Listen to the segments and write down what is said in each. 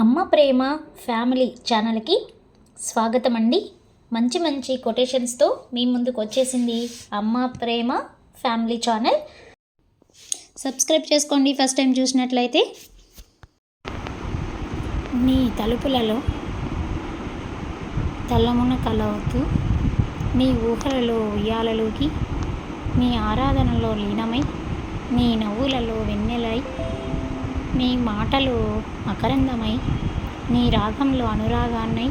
అమ్మ ప్రేమ ఫ్యామిలీ ఛానల్కి స్వాగతం అండి మంచి మంచి కొటేషన్స్తో మీ ముందుకు వచ్చేసింది Amma Prema family channel. Subscribe చేసుకోండి ఫస్ట్ టైం చూసినట్లయితే. నీ తలుపులలో తల్లమున కలవుతూ నీ ఊహలలో ఉయ్యాలలోకి నీ ఆరాధనలో లీనమై నీ నవ్వులలో వెన్నెలై నీ మాటలు మకరందమై నీ రాగంలో అనురాగాన్నై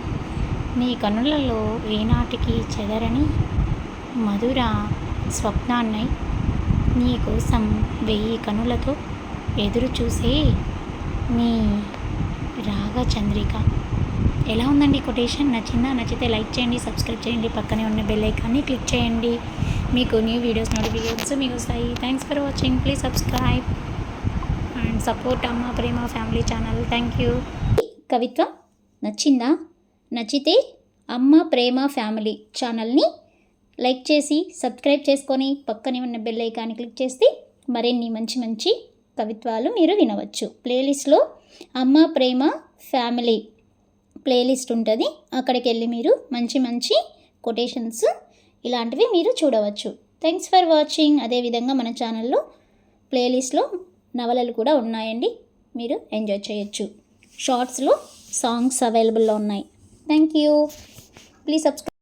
నీ కనులలో ఏనాటికి చెదరని మధుర స్వప్నాన్నై నీ కోసం వెయ్యి కనులతో ఎదురు చూసే నీ రాగ చంద్రిక ఎలా ఉందండి కొటేషన్? నచ్చిందా? నచ్చితే లైక్ చేయండి సబ్స్క్రైబ్ చేయండి పక్కనే ఉన్న బెల్ ఐకాన్ని క్లిక్ చేయండి. మీకు న్యూ వీడియోస్ నోటిఫికేషన్స్ మీకు వస్తాయి thanks for watching. Please subscribe. And support Amma Prema family channel. Thank you కవిత్వ నచ్చిందా? నచ్చితే అమ్మ ప్రేమ ఫ్యామిలీ ఛానల్ని లైక్ చేసి సబ్స్క్రైబ్ చేసుకొని పక్కనే ఉన్న బెల్ ఐకాన్ని క్లిక్ చేస్తే మరిన్ని మంచి మంచి కవిత్వాలు మీరు వినవచ్చు. ప్లేలిస్ట్లో అమ్మ ప్రేమ ఫ్యామిలీ ప్లేలిస్ట్ ఉంటుంది. అక్కడికి వెళ్ళి మీరు మంచి మంచి కొటేషన్స్ ఇలాంటివి మీరు చూడవచ్చు. థ్యాంక్స్ ఫర్ వాచింగ్ అదేవిధంగా మన ఛానల్లో ప్లేలిస్ట్లో నవలలు కూడా ఉన్నాయండి. మీరు ఎంజాయ్ చేయొచ్చు. షార్ట్స్లో సాంగ్స్ అవైలబుల్లో ఉన్నాయి. Thank you please subscribe